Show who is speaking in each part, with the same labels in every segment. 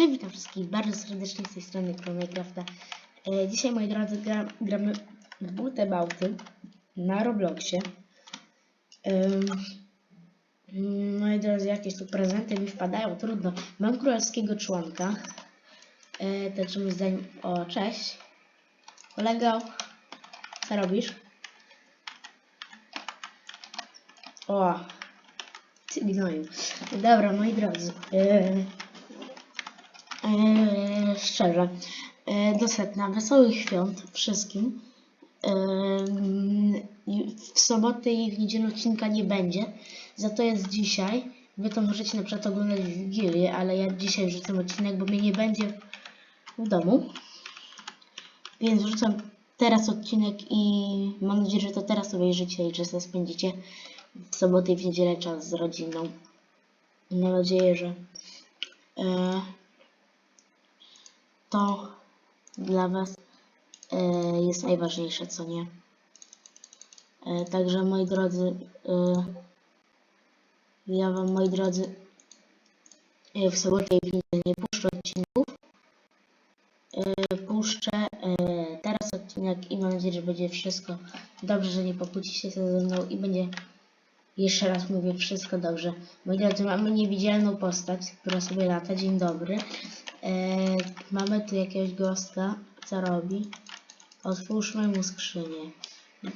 Speaker 1: Cześć, witam wszystkich bardzo serdecznie z tej strony Minecrafta. E, dzisiaj, moi drodzy, gra, gramy w butę bałty na Robloxie. Mm, moi drodzy, jakieś tu prezenty mi wpadają, trudno. Mam królewskiego członka. E, moim zdaniem... O, cześć. Kolego, co robisz? O, ty gnoju. Dobra, moi drodzy. E, szczerze, eee, do setna wesołych świąt wszystkim. I w sobotę i w niedzielę odcinka nie będzie, za to jest dzisiaj. Wy to możecie na przykład oglądać w Wigilię, ale ja dzisiaj wrzucam odcinek, bo mnie nie będzie w domu. Więc wrzucam teraz odcinek i mam nadzieję, że to teraz obejrzycie i że spędzicie w sobotę i w niedzielę czas z rodziną. Mam nadzieję, że eee, to dla Was e, jest najważniejsze, co nie. E, także moi drodzy, e, ja Wam moi drodzy w sobotę i nie puszczę odcinków. Puszczę teraz odcinek i mam nadzieję, że będzie wszystko dobrze, że nie pokłócicie się ze mną i będzie jeszcze raz mówię, wszystko dobrze. Moi drodzy, mamy niewidzialną postać, która sobie lata. Dzień dobry. E, mamy tu jakiegoś gosta. Co robi? Otwórzmy mu skrzynię.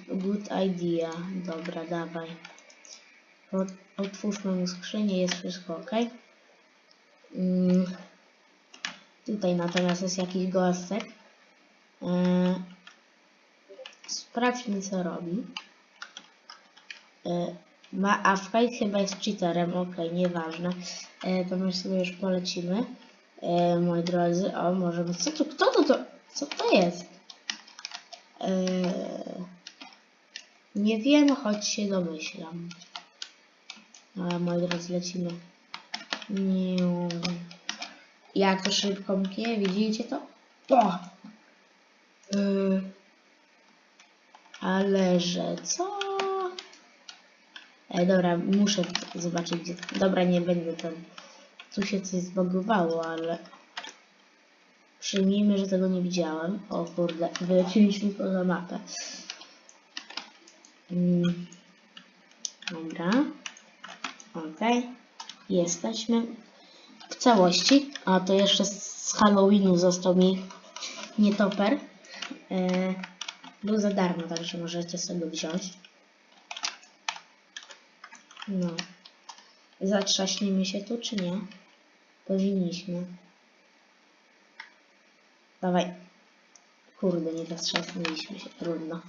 Speaker 1: Good idea. Dobra, dawaj. Ot, otwórzmy mu skrzynię, jest wszystko ok. Mm. Tutaj natomiast jest jakiś gostek. E, sprawdźmy, co robi. E, ma awka i chyba jest cheaterem, okej, nieważne. E, to my sobie już polecimy. E, moi drodzy, o może być, co tu, kto to, to, co to jest? E, nie wiem, choć się domyślam. Ale moi drodzy, lecimy. Niu. Jak to szybko mknie, widzicie to? O! E, ale że co? E, dobra, muszę zobaczyć gdzie. Dobra, nie będę ten. Tu się coś zbagowało, ale. Przyjmijmy, że tego nie widziałem. O kurde, wyleciliśmy poza mapę. Mm. Dobra. Okej. Jesteśmy w całości. A to jeszcze z Halloweenu został mi nietoper. E, był za darmo, także możecie sobie wziąć. No. Zatrzaśnijmy się tu, czy nie? Powinniśmy. Dawaj. Kurde, nie zatrzaśniliśmy się. Trudno.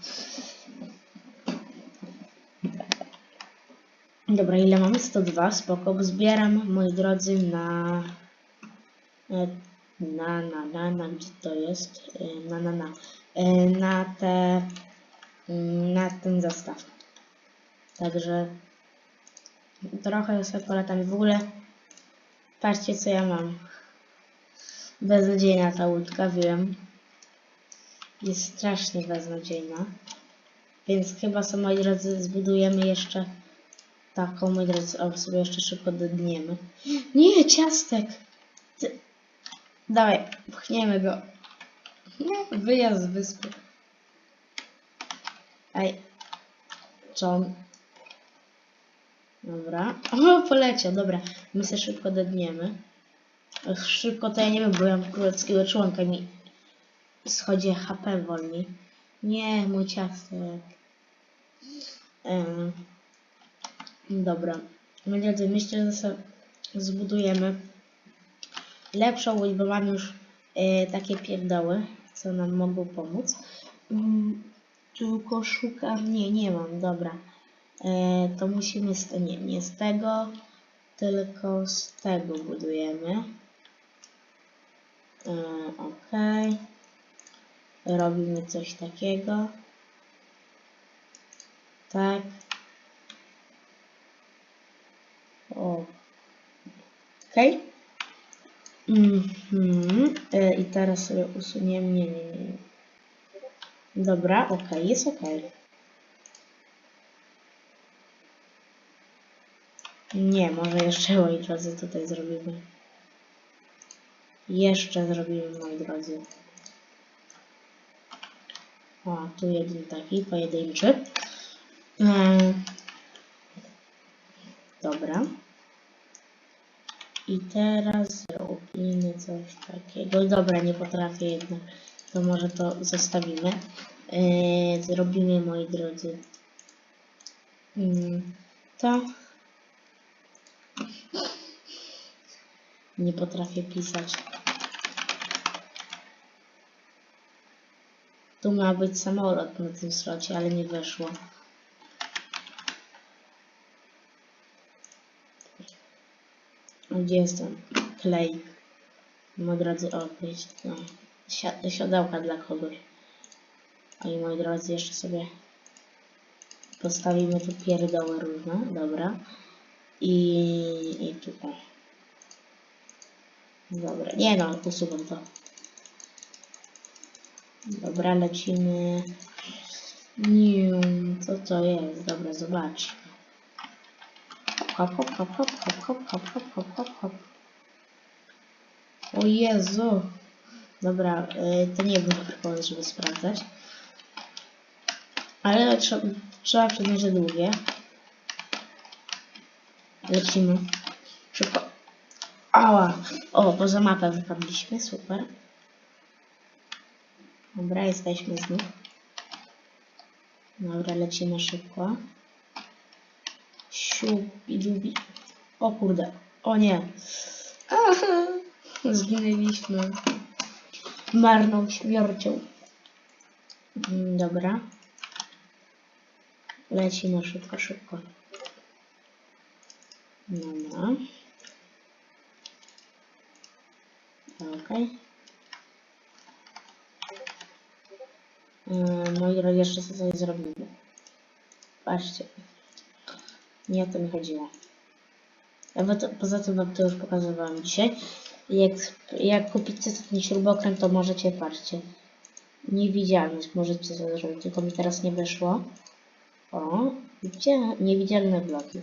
Speaker 1: Dobra, ile mamy? 102. Spoko. Zbieram, moi drodzy, na... e, Na, na, na, na, gdzie to jest? E, Na, na, na. E, Na te... mm, Na ten zestaw. Także trochę sobie polatami. W ogóle patrzcie co ja mam. Beznadziejna ta łódka, wiem. Jest strasznie beznadziejna. Więc chyba sobie, moi drodzy, zbudujemy jeszcze taką, moi drodzy, o, sobie jeszcze szybko dodniemy. Nie, ciastek! Ty... Dawaj, pchniemy go. Nie, wyjazd z wyspy. Ej. John, Dobra. O, poleciał, dobra. My sobie szybko dedniemy. Ach, Szybko to ja nie wiem, bo ja mam królewskiego członka mi schodzi HP wolniej. Nie, mój ciastek. Em, dobra. Moi drodzy, myślę, że sobie zbudujemy lepszą łódź, bo mam już e, takie pierdoły, co nam mogą pomóc. Mm, tylko szukam, nie, nie mam, dobra. E, to musimy, z, nie, nie z tego, tylko z tego budujemy. E, ok. Robimy coś takiego. Tak. O. Ok. Mhm. E, I teraz sobie usuniemy. Nie, nie, nie. Dobra, ok, jest ok. Nie, może jeszcze moi drodzy tutaj zrobimy. Jeszcze zrobimy, moi drodzy. O, tu jeden taki pojedynczy. Em, Dobra. I teraz zrobimy coś takiego. Dobra, nie potrafię jednak. To może to zostawimy. Eee, zrobimy, moi drodzy. Mm, to. Nie potrafię pisać. Tu ma być samolot na tym slocie, ale nie weszło. Gdzie jest ten klej? Moi drodzy, o, no, si- siodełka dla kogoś. A i moi drodzy, jeszcze sobie postawimy tu pierdoły różne, dobra. I, i tu, o. Dobra, nie no, usuwam to. Dobra, lecimy. Niu, co to jest? Dobra, zobaczmy. Hop, hop, hop, hop, hop, hop, hop, hop, hop, hop, hop. O Jezu. Dobra, y, to nie był dobry pomysł, żeby sprawdzać. Ale trzeba, trzeba że długie. Lecimy. Szybko. Ała. O, poza mapę wypadliśmy, super. Dobra, jesteśmy znów. Dobra, lecimy szybko. Siupi, dubi. O kurde. O nie. Zginęliśmy. Marną śmiercią. Mm, Dobra. Lecimy szybko, szybko. Dobra. Yy, Moi drodzy, jeszcze coś zrobimy. Patrzcie. Nie o to mi chodziło. To, poza tym wam to już pokazywałem dzisiaj. Jak, jak kupicie ten śrubokręt, to możecie, patrzcie. Niewidzialność możecie to zrobić, tylko mi teraz nie wyszło. O, widzicie? Niewidzialne bloki.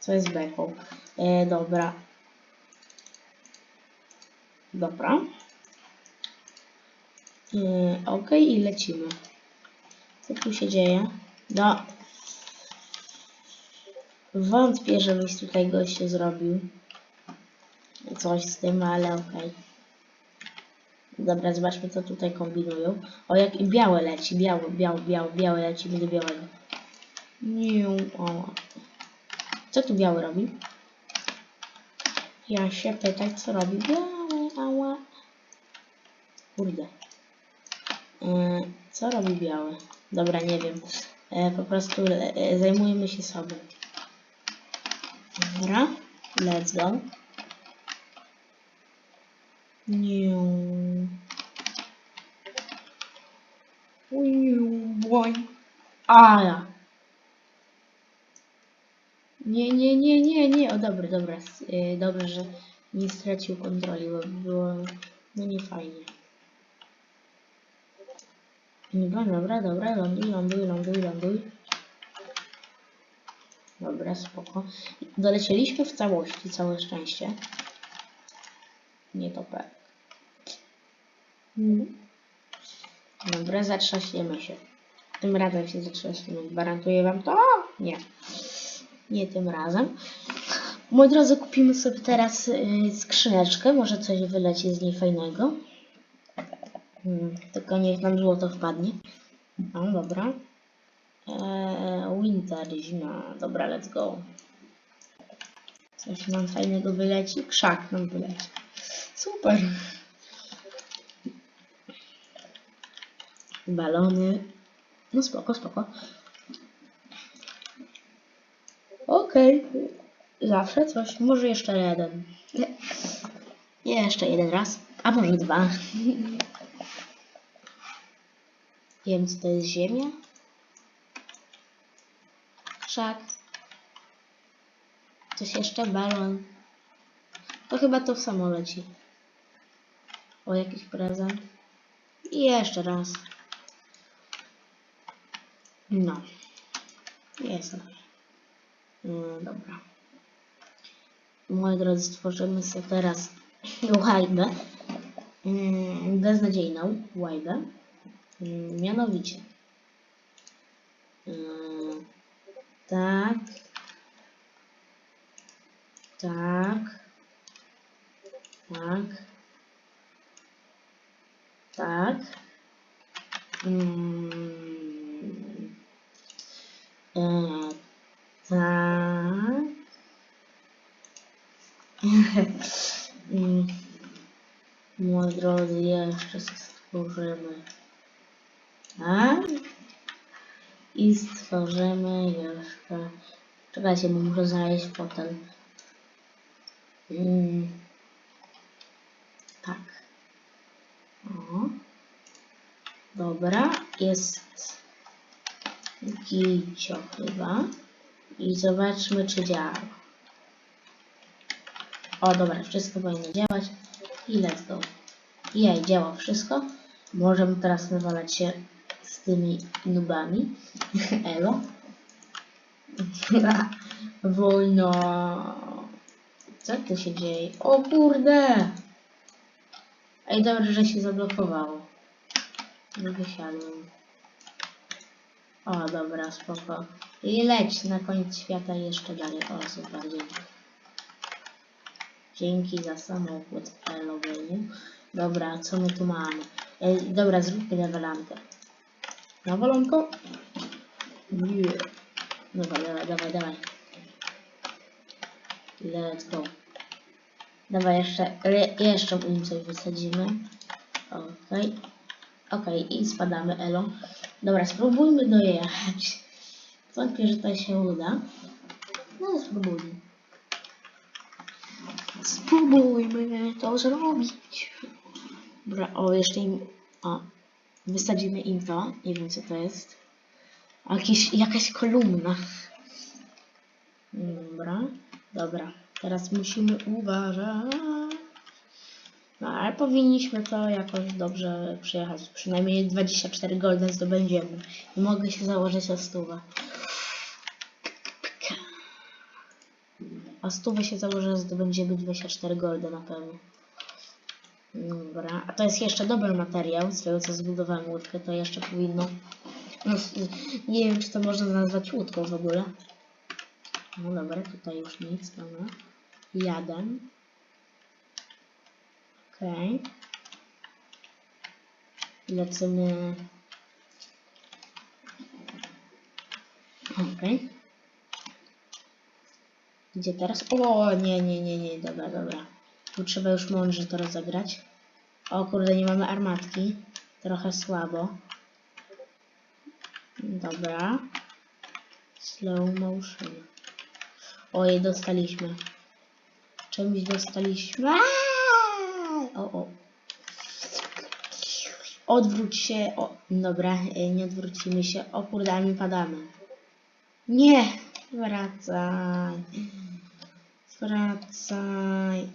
Speaker 1: Co jest beką. E, dobra. Dobra. E, ok, i lecimy. Co tu się dzieje? No. Wątpię, żebyś tutaj goście zrobił coś z tym, ale okej. Dobra, zobaczmy co tutaj kombinują. O, jak i białe leci, biały, biały, biały, biały leci do białego. Nie, o. Co tu biały robi? Ja się pytam, co robi biały. Kurde. E, co robi biały? Dobra, nie wiem. E, po prostu e, zajmujemy się sobą. Dobra, let's go. Nie. Boj. A ja. Nie, nie, nie, nie, nie. O, dobra, dobra. Dobrze, że nie stracił kontroli, bo było no nie fajnie. Dobra, dobra, dobra, ląduj, ląduj, ląduj, ląduj. Dobra, spoko. Dolecieliśmy w całości, całe szczęście. Nie to P. Mm. Dobra, zatrzaśniemy się. Tym razem się zatrzaśniemy. Gwarantuję wam to? Nie. Nie tym razem. Moi drodzy, kupimy sobie teraz y, skrzyneczkę. Może coś wyleci z niej fajnego. Hmm, tylko niech nam złoto wpadnie. No, dobra. Eee, winter, zima. Dobra, let's go. Coś nam fajnego wyleci. Krzak nam wyleci. Super. Balony. No spoko, spoko. Okej. Zawsze coś. Może jeszcze jeden. Jeszcze jeden raz. A może dwa. Wiem, co to jest ziemia. Krzak. Coś jeszcze? Balon. To chyba to samo leci. O, jakiś prezent. I jeszcze raz. No. Jest. Yy, dobra. Moi drodzy, stworzymy sobie teraz łajbę, mm, beznadziejną łajbę, Mm, mianowicie. Mm, tak, tak, tak, tak, mm, e, tak, Mm, Moi drodzy, jeszcze stworzymy tak i stworzymy jeszcze czekajcie, bo muszę znaleźć fotel. Mm. tak. O. Dobra, jest gicio chyba. I zobaczmy czy działa. O dobra, wszystko powinno działać. I let's go. Jej, działa wszystko. Możemy teraz wywalać się z tymi nubami. Elo wolno co tu się dzieje? o kurde ej dobrze, że się zablokowało no wysiadłem o dobra, spoko i leć na koniec świata jeszcze dalej o super, dzięki Dzięki za samochód Elowieniu. Dobra, co my tu mamy? E, dobra, zróbmy levelankę. Nawalonko? Nie. Dobra, dawaj, dawaj, dawaj. Let's go. Dawaj, jeszcze, jeszcze im coś wysadzimy. Okej. Okej, i spadamy, Elo. Dobra, spróbujmy dojechać. Wątpię, że to się uda. No, spróbujmy. Spróbujmy to zrobić. Dobra, o, jeszcze im... O, wysadzimy im to. Nie wiem, co to jest. Jakiś, jakaś kolumna. Dobra, dobra. Teraz musimy uważać. No, ale powinniśmy to jakoś dobrze przyjechać. Przynajmniej 24 golden zdobędziemy. I mogę się założyć o stówę. A stówę się założę, zdobędziemy 24 goldy na pewno. Dobra, a to jest jeszcze dobry materiał, z tego co zbudowałem łódkę, to jeszcze powinno... Nie wiem, czy to można nazwać łódką w ogóle. No dobra, tutaj już nic, dobra. Jadę. Okej. Lecimy... Okej. Gdzie teraz? O, nie, nie, nie, nie, dobra, dobra. Tu trzeba już mądrze to rozegrać. O kurde, nie mamy armatki. Trochę słabo. Dobra. Slow motion. Ojej, dostaliśmy. Czymś dostaliśmy. O, o. Odwróć się. O, dobra, e, nie odwrócimy się. O kurde, a my padamy. Nie! Wracaj. Wracaj.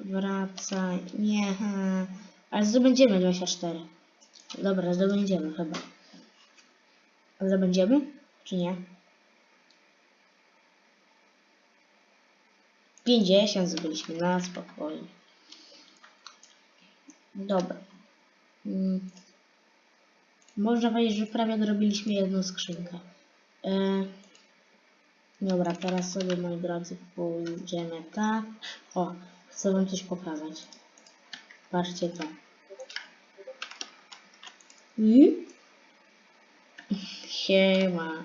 Speaker 1: Wracaj. Nie. Ale zdobędziemy 24. Dobra, zdobędziemy chyba. Zdobędziemy? Czy nie? 50 zdobyliśmy na spokojnie. Dobra. Mm. Można powiedzieć, że prawie zrobiliśmy jedną skrzynkę. E, Dobra, teraz sobie, moi drodzy, pójdziemy tak. O, chcę wam coś pokazać. Patrzcie to. I? Siema.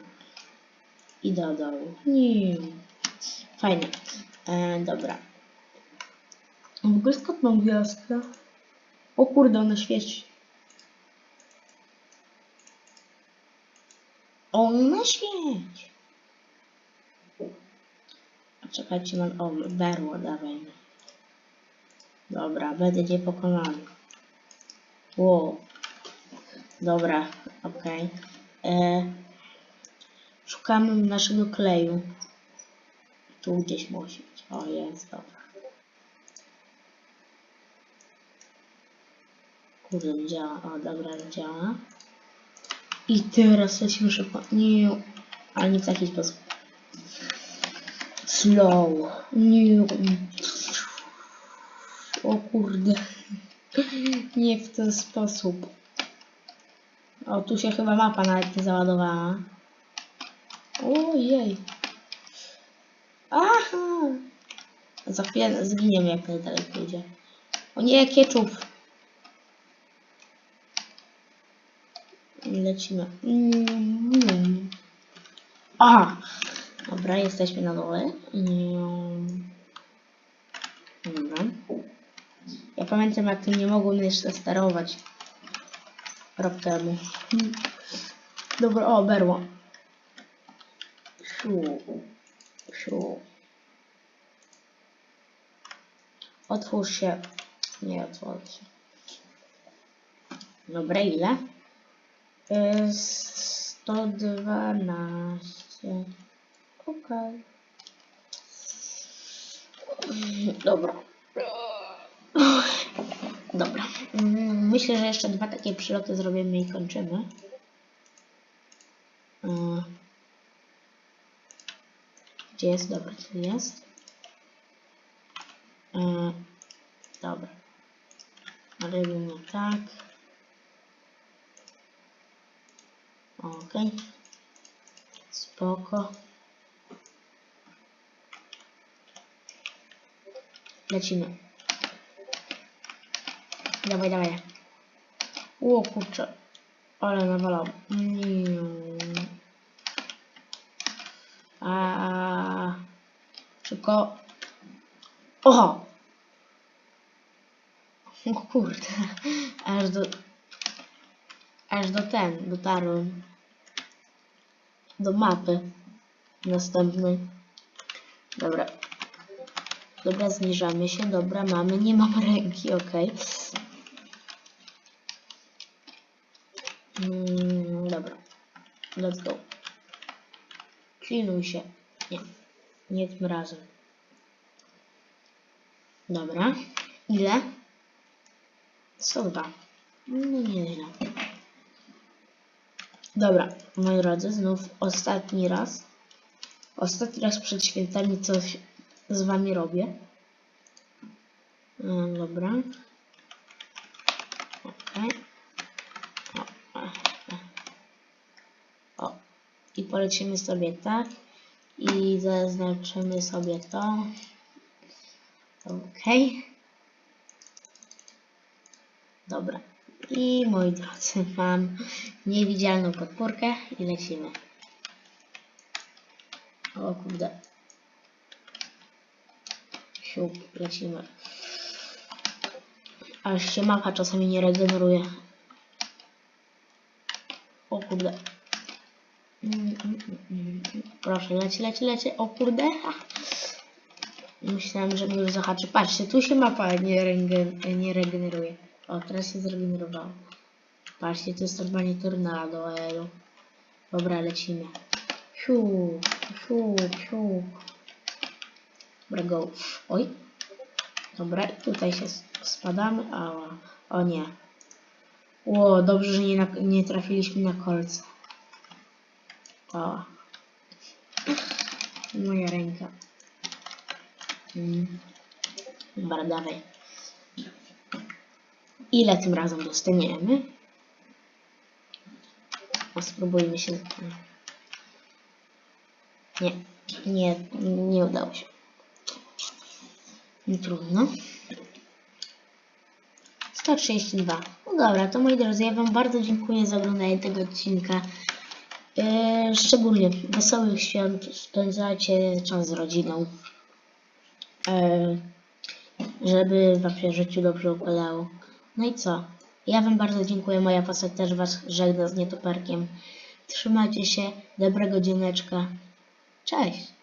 Speaker 1: I do dołu. Nie. Fajnie. E, dobra. W ogóle skąd mam gwiazdkę? O kurde, ona świeci. Ona świeci. Czekajcie, mam... O, berło, dawaj. Dobra, będzie pokonany. Wow. Dobra, okej. E, Szukamy naszego kleju. Tu gdzieś musi być. O, jest, dobra. Kurde, działa. O, dobra, działa. I teraz lecimy szybko. Nie, ale nie w taki sposób. Slow. Nie. O kurde. Nie w ten sposób. O, tu się chyba mapa nawet nie załadowała. Ojej. Aha. Za chwilę zginiemy jak najdalej pójdzie. O nie, ketchup. Lecimy. Aha. Dobra, jesteśmy na dole. Dobra. Ja pamiętam jak nie mogłem jeszcze sterować. Rok temu. Dobra, o, berło. Siu. Siu. Otwórz się. Nie otworzy się. Dobra, ile? Y, 112. Okej. Dobra. Dobra. Mm, Myślę, że jeszcze dwa takie przyloty zrobimy i kończymy. Y, Gdzie jest? Dobra, tu jest. Y, Dobra. Robimy tak. Okej. Spoko. Lecimy. Dawaj, dawaj. O kurczę. Ale nawalał. A. Szybko. Oho! O kurde. Aż do... Aż do ten dotarłem. Do mapy. Następnej. Dobra. Dobra, zniżamy się. Dobra, mamy. Nie mam ręki, okej. Mm, dobra. Let's go. Klinuj się. Nie. Nie tym razem. Dobra. Ile? 102. No nieźle. Dobra, moi drodzy, znów ostatni raz. Ostatni raz przed świętami coś z wami robię. No, dobra. Okej. O, o, o. o. I polecimy sobie tak. I zaznaczymy sobie to. Okej. Dobra. I moi drodzy, mam niewidzialną podpórkę i lecimy. O kurde. Siup, lecimy. Aż się mapa czasami nie regeneruje. O kurde. Proszę, leci, leci, leci. O kurde. Myślałem, że mnie już zahaczy. Patrzcie, tu się mapa nie, rege- nie regeneruje. O, teraz się zregenerowało. Patrzcie, to jest normalnie tornado, elu. Dobra, lecimy. Siu, siu, siu. Dobra, go. Oj. Dobra, tutaj się spadamy. O, o nie. Ło, dobrze, że nie, nie trafiliśmy na kolce. O. Moja ręka. Mm. Dobra, dawaj. Ile tym razem dostaniemy? O, spróbujmy się. Nie, nie, nie udało się. Nie trudno. 132. No dobra, to moi drodzy, ja Wam bardzo dziękuję za oglądanie tego odcinka. Yy, szczególnie wesołych świąt, spędzajcie czas z rodziną. Yy, żeby Wam się życiu dobrze układało. No i co? Ja Wam bardzo dziękuję, moja postać też Was żegna z nietoperkiem. Trzymajcie się, dobrego dzieneczka. Cześć!